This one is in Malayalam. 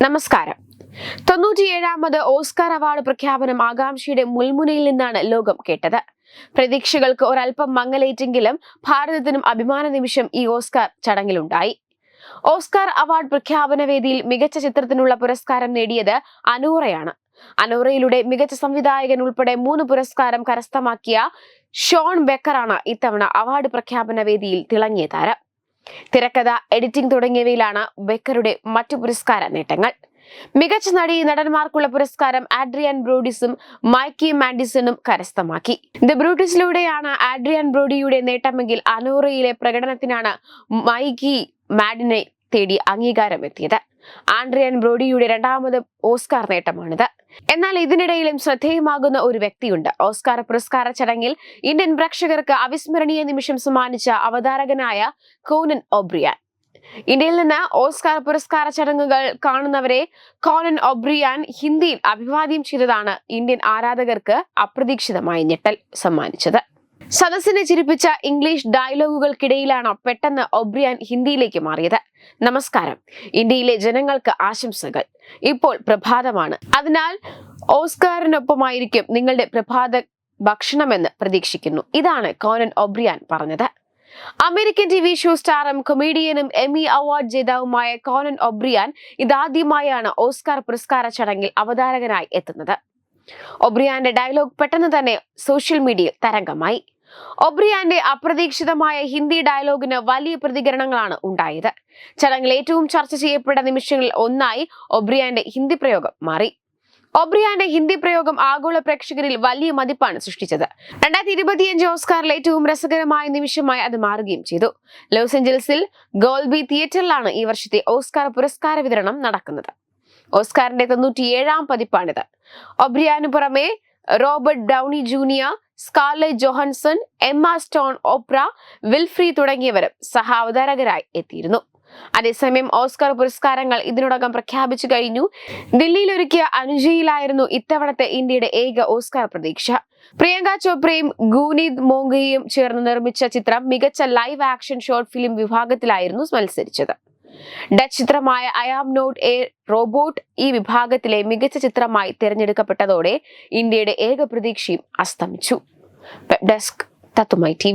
നമസ്കാരം. തൊണ്ണൂറ്റിയേഴാമത് ഓസ്കാർ അവാർഡ് പ്രഖ്യാപനം ആകാംക്ഷയുടെ മുൾമുനയിൽ നിന്നാണ് ലോകം കേട്ടത്. പ്രതീക്ഷകൾക്ക് ഒരൽപ്പം മങ്ങലേറ്റെങ്കിലും ഭാരതത്തിനും അഭിമാന നിമിഷം ഈ ഓസ്കാർ ചടങ്ങിലുണ്ടായി. ഓസ്കാർ അവാർഡ് പ്രഖ്യാപന വേദിയിൽ മികച്ച ചിത്രത്തിനുള്ള പുരസ്കാരം നേടിയത് അനൂറയാണ്. അനൂറയിലൂടെ മികച്ച സംവിധായകൻ ഉൾപ്പെടെ മൂന്ന് പുരസ്കാരം കരസ്ഥമാക്കിയ ഷോൺ ബെക്കറാണ് ഇത്തവണ അവാർഡ് പ്രഖ്യാപന വേദിയിൽ തിളങ്ങിയ താരം. തിരക്കഥ എഡിറ്റിംഗ് തുടങ്ങിയവയിലാണ് ബെക്കറുടെ മറ്റു പുരസ്കാര നേട്ടങ്ങൾ. മികച്ച നടി നടന്മാർക്കുള്ള പുരസ്കാരം ആഡ്രിയൻ ബ്രോഡിസും മൈക്കി മാൻഡിസണും കരസ്ഥമാക്കി. ദ ബ്രൂട്ടിസിലൂടെയാണ് ആഡ്രിയൻ ബ്രോഡിയുടെ നേട്ടമെങ്കിൽ അനൂറയിലെ പ്രകടനത്തിനാണ് മൈക്കി മാഡിനെ തേടി അംഗീകാരം എത്തിയത് ആൻഡ്രിയൻ ബ്രോഡിയുടെ രണ്ടാമത് ഓസ്കാർ നേട്ടമാണിത്. എന്നാൽ ഇതിനിടയിലും ശ്രദ്ധേയമാകുന്ന ഒരു വ്യക്തിയുണ്ട്. ഓസ്കാർ പുരസ്കാര ചടങ്ങിൽ ഇന്ത്യൻ പ്രേക്ഷകർക്ക് അവിസ്മരണീയ നിമിഷം സമ്മാനിച്ച അവതാരകനായ കോനൻ ഒബ്രിയാൻ. ഇന്ത്യയിൽ നിന്ന് ഓസ്കാർ പുരസ്കാര ചടങ്ങുകൾ കാണുന്നവരെ കോനൻ ഒബ്രിയാൻ ഹിന്ദിയിൽ അഭിവാദ്യം ചെയ്തതാണ് ഇന്ത്യൻ ആരാധകർക്ക് അപ്രതീക്ഷിതമായ ഞെട്ടൽ സമ്മാനിച്ചത്. സദസ്സിനെ ചിരിപ്പിച്ച ഇംഗ്ലീഷ് ഡയലോഗുകൾക്കിടയിലാണ് പെട്ടെന്ന് ഒബ്രിയാൻ ഹിന്ദിയിലേക്ക് മാറിയത്. നമസ്കാരം. ഇന്ത്യയിലെ ജനങ്ങൾക്ക് ആശംസകൾ. ഇപ്പോൾ പ്രഭാതമാണ്. അതിനാൽ ഓസ്കാറിനൊപ്പമായിരിക്കും നിങ്ങളുടെ പ്രഭാത ഭക്ഷണമെന്ന് പ്രതീക്ഷിക്കുന്നു. ഇതാണ് കോനൻ ഒബ്രിയാൻ പറഞ്ഞത്. അമേരിക്കൻ ടി വി ഷോ സ്റ്റാറും കൊമേഡിയനും എമി അവാർഡ് ജേതാവുമായ കോനൻ ഒബ്രിയാൻ ഇതാദ്യമായാണ് ഓസ്കാർ പുരസ്കാര ചടങ്ങിൽ അവതാരകനായി എത്തുന്നത്. ഒബ്രിയാന്റെ ഡയലോഗ് പെട്ടെന്ന് തന്നെ സോഷ്യൽ മീഡിയയിൽ തരംഗമായി. ഒബ്രിയാന്റെ അപ്രതീക്ഷിതമായ ഹിന്ദി ഡയലോഗിന് വലിയ പ്രതികരണങ്ങളാണ് ഉണ്ടായത്. ചടങ്ങിൽ ഏറ്റവും ചർച്ച ചെയ്യപ്പെട്ട നിമിഷങ്ങളിൽ ഒന്നായി ഒബ്രിയാന്റെ ഹിന്ദി പ്രയോഗം മാറി. ഒബ്രിയാന്റെ ഹിന്ദി പ്രയോഗം ആഗോള പ്രേക്ഷകരിൽ വലിയ മതിപ്പാണ് സൃഷ്ടിച്ചത്. രണ്ടായിരത്തി ഇരുപത്തിയഞ്ച് ഓസ്കാറിൽ ഏറ്റവും രസകരമായ നിമിഷമായി അത് മാറുകയും ചെയ്തു. ലോസ് ഏഞ്ചൽസിൽ ഗോൾബി തിയേറ്ററിലാണ് ഈ വർഷത്തെ ഓസ്കാർ പുരസ്കാര വിതരണം നടക്കുന്നത്. ഓസ്കാറിന്റെ തൊണ്ണൂറ്റിയേഴാം പതിപ്പാണിത്. ഒബ്രിയാനു പുറമെ Robert Downey Junior Scarlett Johansson Emma Stone Oprah Winfrey തുടങ്ങിയവരും സഹ അവതാരകരായി എത്തിയിരുന്നു. അതേസമയം ഓസ്കാർ പുരസ്കാരങ്ങൾ ഇതിനോടകം പ്രഖ്യാപിച്ചു കഴിഞ്ഞു. ദില്ലിയിൽ ഒരുക്കിയ അനുജയിലായിരുന്നു ഇത്തവണത്തെ ഇന്ത്യയുടെ ഏക ഓസ്കാർ പ്രതീക്ഷ. പ്രിയങ്ക ചോപ്രയും ഗുനീത് മോംഗയും ചേർന്ന് നിർമ്മിച്ച ചിത്രം മികച്ച ലൈവ് ആക്ഷൻ ഷോർട്ട് ഫിലിം വിഭാഗത്തിലായിരുന്നു മത്സരിച്ചത്. ഡച്ച് ചിത്രമായ I am not a robot ഈ വിഭാഗത്തിലെ മികച്ച ചിത്രമായി തിരഞ്ഞെടുക്കപ്പെട്ടതോടെ ഇന്ത്യയുടെ ഏക പ്രതീക്ഷയും അസ്തമിച്ചു. Desk തത്തുമായി T